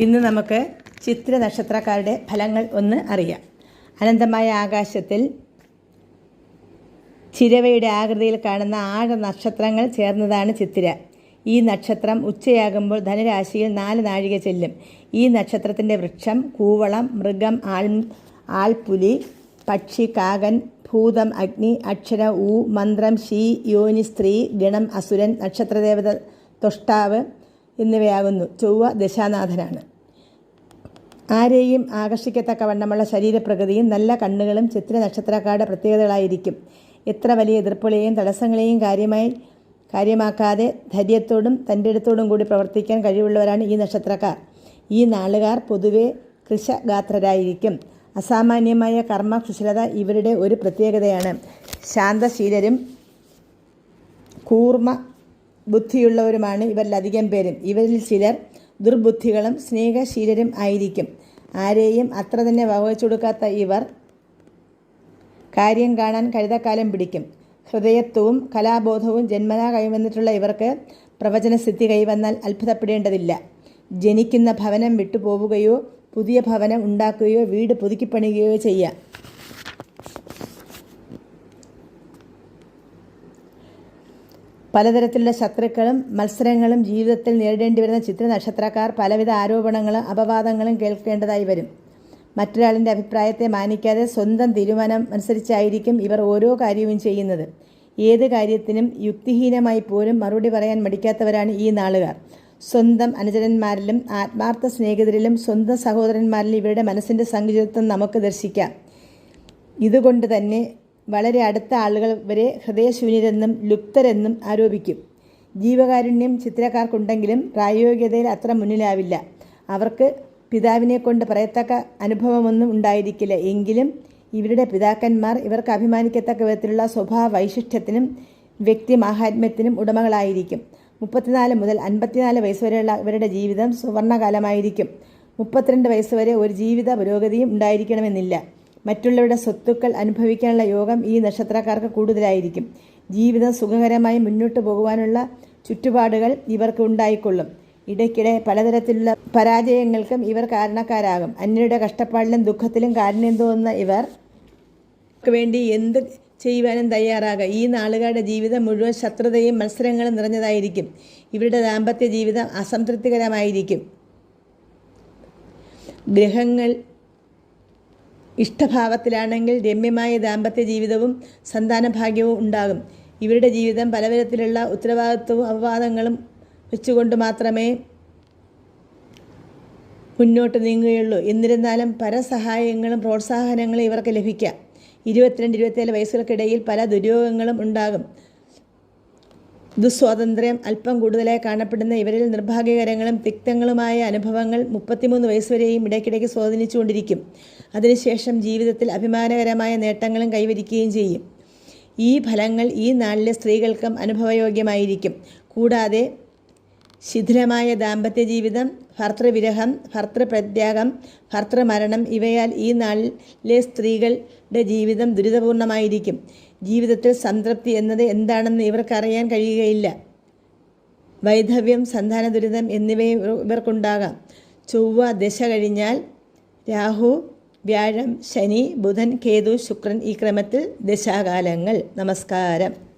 ഇന്ന് നമുക്ക് ചിത്ര നക്ഷത്രക്കാരുടെ ഫലങ്ങൾ ഒന്ന് അറിയാം. അനന്തമായ ആകാശത്തിൽ ചിരവയുടെ ആകൃതിയിൽ കാണുന്ന ആറ് നക്ഷത്രങ്ങൾ ചേർന്നതാണ് ചിത്തിര. ഈ നക്ഷത്രം ഉച്ചയാകുമ്പോൾ ധനുരാശിയിൽ നാല് നാഴിക ചെല്ലും. ഈ നക്ഷത്രത്തിന്റെ വൃക്ഷം കൂവളം മൃഗം ആൾ ആൾപുലി പക്ഷി കാകൻ ഭൂതം അഗ്നി അക്ഷര ഊ മന്ത്രം ശീ യോനി സ്ത്രീ ഗണം അസുരൻ നക്ഷത്രദേവത തൊഷ്ടാവ് എന്നിവയാകുന്നു. ചൊവ്വ ദശാനാഥനാണ്. ആരെയും ആകർഷിക്കത്തക്കവണ്ണമുള്ള ശരീരപ്രകൃതിയും നല്ല കണ്ണുകളും ചിത്ര നക്ഷത്രക്കാരുടെ പ്രത്യേകതകളായിരിക്കും. എത്ര വലിയ എതിർപ്പുകളെയും തടസ്സങ്ങളെയും കാര്യമായി കാര്യമാക്കാതെ ധൈര്യത്തോടും തന്റെ അടുത്തോടും കൂടി പ്രവർത്തിക്കാൻ കഴിവുള്ളവരാണ് ഈ നക്ഷത്രക്കാർ. ഈ നാളുകാർ പൊതുവെ കൃഷഗാത്രരായിരിക്കും. അസാമാന്യമായ കർമ്മകുശലത ഇവരുടെ ഒരു പ്രത്യേകതയാണ്. ശാന്തശീലരും കൂർമ്മ ബുദ്ധിയുള്ളവരുമാണ് ഇവരിലധികം പേരും. ഇവരിൽ ചിലർ ദുർബുദ്ധികളും സ്നേഹശീലരും ആയിരിക്കും. ആരെയും അത്ര തന്നെ വകവച്ചു കൊടുക്കാത്ത ഇവർ കാര്യം കാണാൻ കഴുതക്കാലം പിടിക്കും. ഹൃദയത്വവും കലാബോധവും ജന്മനാ കൈവന്നിട്ടുള്ള ഇവർക്ക് പ്രവചനസിദ്ധി കൈവന്നാൽ അത്ഭുതപ്പെടേണ്ടതില്ല. ജനിക്കുന്ന ഭവനം വിട്ടുപോവുകയോ പുതിയ ഭവനം ഉണ്ടാക്കുകയോ വീട് പുതുക്കിപ്പണിയുകയോ ചെയ്യാം. പലതരത്തിലുള്ള ശത്രുക്കളും മത്സരങ്ങളും ജീവിതത്തിൽ നേരിടേണ്ടി വരുന്ന ചിത്ര നക്ഷത്രക്കാർ പലവിധ ആരോപണങ്ങളും അപവാദങ്ങളും കേൾക്കേണ്ടതായി വരും. മറ്റൊരാളിന്റെ അഭിപ്രായത്തെ മാനിക്കാതെ സ്വന്തം തീരുമാനം അനുസരിച്ചായിരിക്കും ഇവർ ഓരോ കാര്യവും ചെയ്യുന്നത്. ഏത് കാര്യത്തിനും യുക്തിഹീനമായി പോലും മറുപടി പറയാൻ മടിക്കാത്തവരാണ് ഈ നാളുകാർ. സ്വന്തം അനുചരന്മാരിലും ആത്മാർത്ഥ സ്നേഹിതരിലും സ്വന്തം സഹോദരന്മാരിലും ഇവരുടെ മനസ്സിന്റെ സങ്കുചിതത്വം നമുക്ക് ദർശിക്കാം. ഇതുകൊണ്ട് തന്നെ വളരെ അടുത്ത ആളുകൾ വരെ ഹൃദയശൂന്യരെന്നും ലുപ്തരെന്നും ആരോപിക്കും. ജീവകാരുണ്യം ചിത്രക്കാർക്കുണ്ടെങ്കിലും പ്രായോഗികതയിൽ അത്ര മുന്നിലാവില്ല. അവർക്ക് പിതാവിനെ കൊണ്ട് പറയത്തക്ക അനുഭവമൊന്നും ഉണ്ടായിരിക്കില്ല. എങ്കിലും ഇവരുടെ പിതാക്കന്മാർ ഇവർക്ക് അഭിമാനിക്കത്തക്ക വിധത്തിലുള്ള സ്വഭാവ വൈശിഷ്ട്യത്തിനും വ്യക്തി മാഹാത്മ്യത്തിനും ഉടമകളായിരിക്കും. മുപ്പത്തിനാല് മുതൽ അൻപത്തിനാല് വയസ്സ് വരെയുള്ള ഇവരുടെ ജീവിതം സുവർണകാലമായിരിക്കും. മുപ്പത്തിരണ്ട് വയസ്സ് വരെ ഒരു ജീവിത പുരോഗതിയും ഉണ്ടായിരിക്കണമെന്നില്ല. മറ്റുള്ളവരുടെ സ്വത്തുക്കൾ അനുഭവിക്കാനുള്ള യോഗം ഈ നക്ഷത്രക്കാർക്ക് കൂടുതലായിരിക്കും. ജീവിതം സുഖകരമായി മുന്നോട്ട് പോകുവാനുള്ള ചുറ്റുപാടുകൾ ഇവർക്ക് ഉണ്ടായിക്കൊള്ളും. ഇടയ്ക്കിടെ പലതരത്തിലുള്ള പരാജയങ്ങൾക്കും ഇവർ കാരണക്കാരാകും. അന്യരുടെ കഷ്ടപ്പാടിലും ദുഃഖത്തിലും കാരണം തോന്നുന്ന ഇവർ വേണ്ടി എന്ത് ചെയ്യുവാനും തയ്യാറാകുക. ഈ നാളുകാരുടെ ജീവിതം മുഴുവൻ ശത്രുതയും മത്സരങ്ങളും നിറഞ്ഞതായിരിക്കും. ഇവരുടെ ദാമ്പത്യ ജീവിതം അസംതൃപ്തികരമായിരിക്കും. ഗ്രഹങ്ങൾ ഇഷ്ടഭാവത്തിലാണെങ്കിൽ രമ്യമായ ദാമ്പത്യ ജീവിതവും സന്താനഭാഗ്യവും ഉണ്ടാകും. ഇവരുടെ ജീവിതം പലതരത്തിലുള്ള ഉത്തരവാദിത്വവും അപവാദങ്ങളും വെച്ചുകൊണ്ട് മാത്രമേ മുന്നോട്ട് നീങ്ങുകയുള്ളൂ. എന്നിരുന്നാലും പരസഹായങ്ങളും പ്രോത്സാഹനങ്ങളും ഇവർക്ക് ലഭിക്കാം. ഇരുപത്തിരണ്ട് ഇരുപത്തിയേഴ് വയസ്സുകൾക്കിടയിൽ പല ദുര്യോഗങ്ങളും ഉണ്ടാകും. ദുസ്വാതന്ത്ര്യം അല്പം കൂടുതലായി കാണപ്പെടുന്ന ഇവരിൽ നിർഭാഗ്യകരങ്ങളും തിക്തങ്ങളുമായ അനുഭവങ്ങൾ മുപ്പത്തിമൂന്ന് വയസ്സുവരെയും ഇടയ്ക്കിടയ്ക്ക് സ്വാധീനിച്ചുകൊണ്ടിരിക്കും. അതിനുശേഷം ജീവിതത്തിൽ അഭിമാനകരമായ നേട്ടങ്ങളും കൈവരിക്കുകയും ചെയ്യും. ഈ ഫലങ്ങൾ ഈ നാളിലെ സ്ത്രീകൾക്കും അനുഭവയോഗ്യമായിരിക്കും. കൂടാതെ ശിഥിലമായ ദാമ്പത്യ ജീവിതം ഭർത്തൃവിരഹം ഭർത്തൃപ്രത്യാഗം ഭർത്തൃമരണം ഇവയാൽ ഈ നാളിലെ സ്ത്രീകളുടെ ജീവിതം ദുരിതപൂർണമായിരിക്കും. ജീവിതത്തിൽ സംതൃപ്തി എന്നത് എന്താണെന്ന് ഇവർക്കറിയാൻ കഴിയുകയില്ല. വൈധവ്യം സന്താന ദുരിതം എന്നിവയും ഇവർക്കുണ്ടാകാം. ചൊവ്വ ദശ കഴിഞ്ഞാൽ രാഹു വ്യാഴം ശനി ബുധൻ കേതു ശുക്രൻ ഈ ക്രമത്തിൽ ദശാകാലങ്ങൾ. നമസ്കാരം.